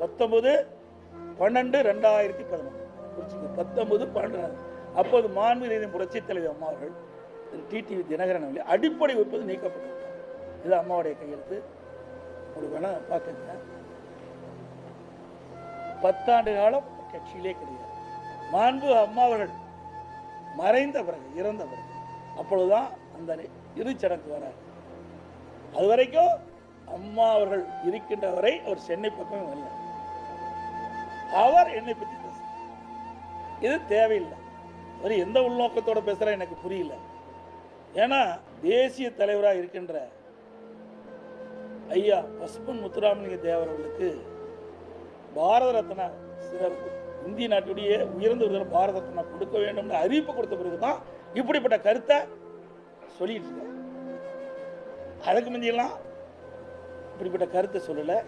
பத்தொன்பது பன்னெண்டு ரெண்டாயிரத்தி பதினொன்று. குறிச்சிங்க பத்தொன்பது பன்னெண்டு. அப்போது மாண்புமிகு புரட்சித் தலைவர் அம்மா அவர்கள் டிடிவி தினகரன் அவர்கள் அடிப்படை உற்பத்தி நீக்கப்பட்டு இது அம்மாவுடைய கையெழுத்து. உங்களுக்கு வேணா பார்க்குங்க பத்தாண்டு காலம் கட்சியிலே கிடையாது. மாண்பு அம்மா அவர்கள் மறைந்த பிறகு இறந்த பிறகு அப்பொழுதுதான் அந்த இறுதிச்சடங்கு வரார் அது வரைக்கும் அம்மா அவர்கள் இருக்கின்ற வரை அவர் சென்னை பக்கமே வரல. அவர் என்னை பற்றி பேச இது தேவையில்லை. அவர் எந்த உள்நோக்கத்தோட பேசுறா எனக்கு புரியல. ஏன்னா தேசிய தலைவராக இருக்கின்ற ஐயா பசுபன் முத்துராமலிங்க தேவர் அவர்களுக்கு பாரத ரத்னா சிறப்பு இந்திய நாட்டுடைய உயர்ந்த விருதுல பாரத ரத்னா கொடுக்க வேண்டும்னு அறிவிப்பு கொடுத்த பிறகு தான் இப்படிப்பட்ட கருத்தை சொல்லிட்டு இருக்காங்க அதுக்கு முந்தியெல்லாம் இப்படிப்பட்ட கருத்தை சொல்லலை.